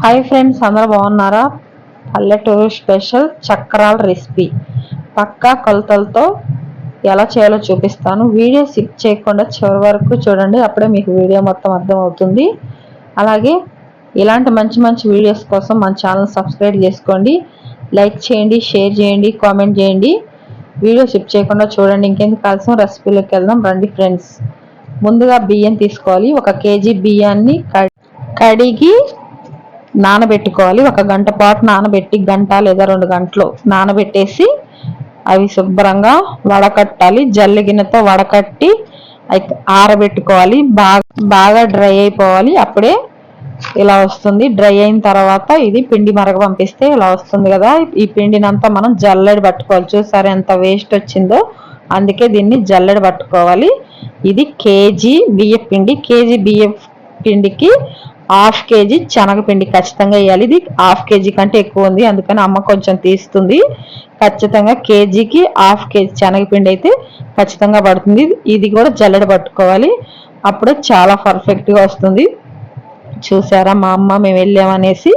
Hi friends అందరూ బాగున్నారా? పల్లెటూరు స్పెషల్ చక్రాల రెసిపీ పక్కా కొలతలతో ఎలా చేయాలో చూపిస్తాను. వీడియో స్కిప్ చేయకుండా చివరి వరకు చూడండి అప్పుడే మీకు వీడియో మొత్తం అర్థమవుతుంది. అలాగే ఇలాంటి మంచి మంచి వీడియోస్ కోసం మన ఛానల్ సబ్స్క్రైబ్ చేసుకోండి. లైక్ చేయండి షేర్ చేయండి కామెంట్ చేయండి. వీడియో స్కిప్ చేయకుండా చూడండి ఇంకెందుకు కాల్సిన రెసిపీలోకి వెళ్దాం. రండి ఫ్రెండ్స్ ముందుగా బియ్యం తీసుకోవాలి. ఒక కేజీ బియ్యాన్ని కడిగి నానబెట్టుకోవాలి. ఒక గంట పాటు నానబెట్టి గంట లేదా రెండు గంటలు నానబెట్టేసి అవి శుభ్రంగా వడకట్టాలి. జల్లి గిన్నెతో వడకట్టి ఆరబెట్టుకోవాలి. బాగా బాగా డ్రై అయిపోవాలి. అప్పుడే ఇలా వస్తుంది. డ్రై అయిన తర్వాత ఇది పిండి మరగ పంపిస్తే ఇలా వస్తుంది కదా. ఈ పిండినంతా మనం జల్లెడి పట్టుకోవాలి. చూసారు ఎంత వేస్ట్ వచ్చిందో? అందుకే దీన్ని జల్లెడి పట్టుకోవాలి. ఇది కేజీ బియ్య పిండి. కేజీ బియ్యపు పిండికి హాఫ్ కేజీ శనగపిండి ఖచ్చితంగా వేయాలి. ఇది హాఫ్ కేజీ కంటే ఎక్కువ ఉంది. అందుకని అమ్మ కొంచెం తీస్తుంది. ఖచ్చితంగా కేజీకి హాఫ్ కేజీ శనగపిండి అయితే ఖచ్చితంగా పడుతుంది. ఇది కూడా జల్లెడ పట్టుకోవాలి. అప్పుడే చాలా పర్ఫెక్ట్గా వస్తుంది. చూసారా మా అమ్మ మేము వెళ్ళామనేసి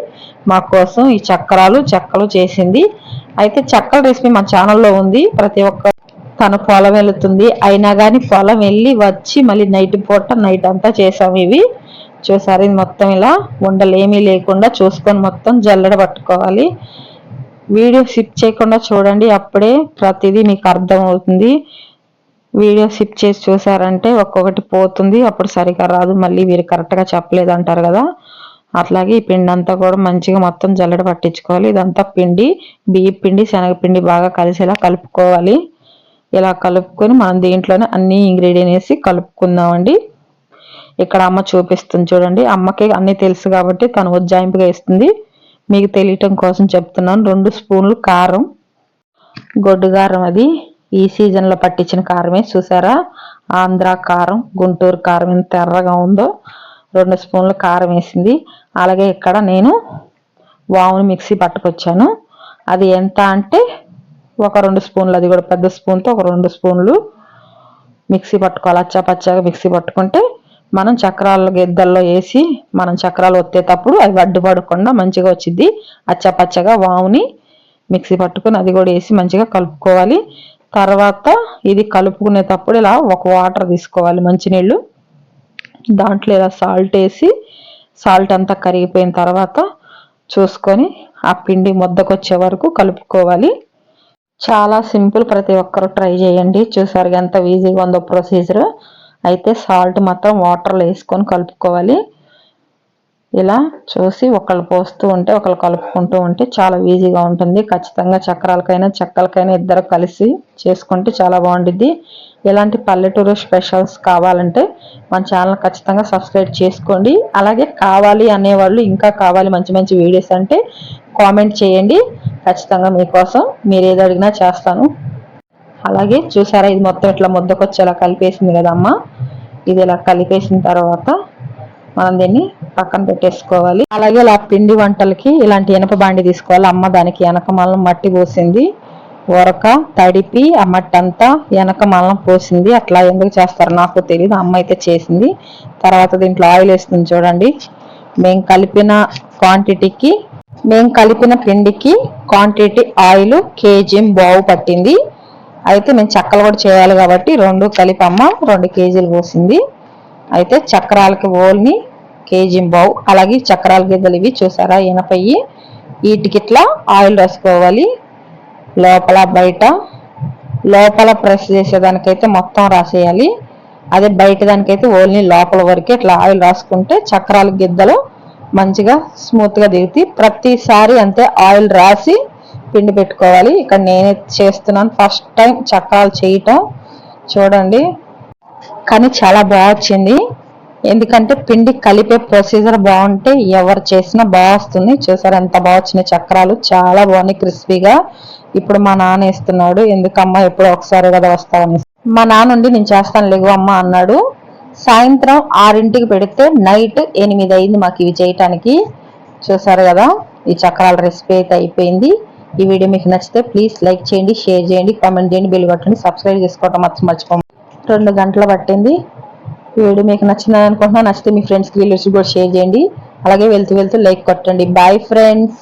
మా కోసం ఈ చక్రాలు చెక్కలు చేసింది. అయితే చక్కల రెసిపీ మా ఛానల్లో ఉంది. ప్రతి ఒక్క తన పొలం వెళుతుంది. అయినా కానీ పొలం వెళ్ళి వచ్చి మళ్ళీ నైట్ పూట నైట్ అంతా చేసాము ఇవి. చూసారు ఇది మొత్తం ఇలా ఉండలు ఏమీ లేకుండా చూసుకొని మొత్తం జల్లడ పట్టుకోవాలి. వీడియో సిప్ చేయకుండా చూడండి అప్పుడే ప్రతిదీ మీకు అర్థమవుతుంది. వీడియో సిప్ చేసి చూసారంటే ఒక్కొక్కటి పోతుంది అప్పుడు సరిగా రాదు. మళ్ళీ వీరు కరెక్ట్గా చెప్పలేదు అంటారు కదా. అట్లాగే ఈ పిండి అంతా కూడా మంచిగా మొత్తం జల్లడ పట్టించుకోవాలి. ఇదంతా పిండి బియ్య పిండి శనగపిండి బాగా కలిసేలా కలుపుకోవాలి. ఇలా కలుపుకొని మనం దీంట్లోనే అన్ని ఇంగ్రీడియంట్ వేసి కలుపుకుందామండి. ఇక్కడ అమ్మ చూపిస్తుంది చూడండి. అమ్మకి అన్ని తెలుసు కాబట్టి తను ఉజ్జాయింపుగా ఇస్తుంది. మీకు తెలియటం కోసం చెప్తున్నాను. రెండు స్పూన్లు కారం. గొడ్డు కారం అది. ఈ సీజన్లో పట్టించిన కారమే చూసారా? ఆంధ్ర కారం గుంటూరు కారం ఎంత ఎర్రగా ఉందో రెండు స్పూన్లు కారం వేసింది. అలాగే ఇక్కడ నేను వాముని మిక్సీ పట్టుకొచ్చాను. అది ఎంత అంటే ఒక రెండు స్పూన్లు అది కూడా పెద్ద స్పూన్తో ఒక రెండు స్పూన్లు మిక్సీ పట్టుకోవాలి. అచ్చా పచ్చాగా మిక్సీ పట్టుకుంటే మనం చక్రాల గిద్దల్లో వేసి మనం చక్రాలు ఒత్తేటప్పుడు అవి అడ్డు పడకుండా మంచిగా వచ్చింది అచ్చపచ్చగా వాముని మిక్సీ పట్టుకొని అది కూడా వేసి మంచిగా కలుపుకోవాలి. తర్వాత ఇది కలుపుకునేటప్పుడు ఇలా ఒక వాటర్ తీసుకోవాలి మంచినీళ్ళు. దాంట్లో ఇలా సాల్ట్ వేసి సాల్ట్ అంతా కరిగిపోయిన తర్వాత చూసుకొని ఆ పిండి ముద్దకొచ్చే వరకు కలుపుకోవాలి. చాలా సింపుల్ ప్రతి ఒక్కరు ట్రై చేయండి. చూసారు ఎంత ఈజీగా ఉందో ప్రొసీజర్. అయితే సాల్ట్ మాత్రం వాటర్లో వేసుకొని కలుపుకోవాలి. ఇలా చూసి ఒకళ్ళు పోస్తూ ఉంటే ఒకళ్ళు కలుపుకుంటూ ఉంటే చాలా ఈజీగా ఉంటుంది. ఖచ్చితంగా చక్రాలకైనా చెక్కలకైనా ఇద్దరు కలిసి చేసుకుంటే చాలా బాగుంటుంది ఇలాంటి పల్లెటూరు స్పెషల్స్ కావాలంటే మన ఛానల్ ఖచ్చితంగా సబ్స్క్రైబ్ చేసుకోండి. అలాగే కావాలి అనేవాళ్ళు ఇంకా కావాలి మంచి మంచి వీడియోస్ అంటే కామెంట్ చేయండి. ఖచ్చితంగా మీకోసం మీరు ఏది అడిగినా చేస్తాను. అలాగే చూసారా ఇది మొత్తం ఇట్లా ముద్దకొచ్చేలా కలిపేసింది కదమ్మా. ఇది ఇలా కలిపేసిన తర్వాత మనం దీన్ని పక్కన పెట్టేసుకోవాలి. అలాగే ఇలా పిండి వంటలకి ఇలాంటి ఎనప బాండి తీసుకోవాలి. అమ్మ దానికి వెనక మలం మట్టి పోసింది. ఉరక తడిపి ఆ మట్టి అంతా వెనక మలం పోసింది. అట్లా ఎందుకు చేస్తారో నాకు తెలియదు అమ్మ అయితే చేసింది. తర్వాత దీంట్లో ఆయిల్ వేస్తుంది చూడండి. మేము కలిపిన క్వాంటిటీకి మేము కలిపిన పిండికి క్వాంటిటీ ఆయిల్ కేజీ బావు పట్టింది. అయితే మేము చక్కలు కూడా చేయాలి కాబట్టి రెండు కలిపి అమ్మ రెండు కేజీలు పోసింది. అయితే చక్రాలకి ఓల్ని కేజీ బావు అలాగే చక్రాల గిద్దలు ఇవి చూసారా? ఎనపయ్యి వీటికి ఇట్లా ఆయిల్ రాసుకోవాలి. లోపల బయట లోపల ప్రెస్ చేసేదానికైతే మొత్తం రాసేయాలి. అదే బయట దానికైతే ఓన్లీ లోపల వరకు ఇట్లా ఆయిల్ రాసుకుంటే చక్రాల గిద్దలు మంచిగా స్మూత్గా దిగుతాయి. ప్రతిసారి అంతే ఆయిల్ రాసి పిండి పెట్టుకోవాలి. ఇక్కడ నేనే చేస్తున్నాను. ఫస్ట్ టైం చక్రాలు చేయటం. చూడండి. కానీ చాలా బాగా వచ్చింది. ఎందుకంటే పిండి కలిపే ప్రొసీజర్ బాగుంటే ఎవరు చేసినా బాగా వస్తుంది. చూసారు ఎంత బాగా వచ్చినాయి చక్రాలు. చాలా బాగున్నాయి క్రిస్పీగా ఇప్పుడు మా నాన్న వేస్తున్నాడు. ఎందుకమ్మా ఎప్పుడు ఒకసారి కదా వస్తావని. మా నాన్నండి నేను చేస్తాను. లేవు అమ్మ అన్నాడు. సాయంత్రం ఆరింటికి పెడితే నైట్ ఎనిమిది అయింది మాకు ఇవి చేయటానికి. చూసారు కదా ఈ చక్రాల రెసిపీ అయితే అయిపోయింది. ఈ వీడియో మీకు నచ్చితే ప్లీజ్ లైక్ చేయండి షేర్ చేయండి కామెంట్ చేయండి బిల్ కొట్టండి సబ్స్క్రైబ్ చేసుకోవటం మర్చి మర్చిపోండి రెండు గంటలు పట్టింది. ఈ వీడియో మీకు నచ్చిందని అనుకుంటున్నాను నచ్చితే మీ ఫ్రెండ్స్కి వీళ్ళు కూడా షేర్ చేయండి. అలాగే వెళ్తూ వెళ్తూ లైక్ కొట్టండి. Bye friends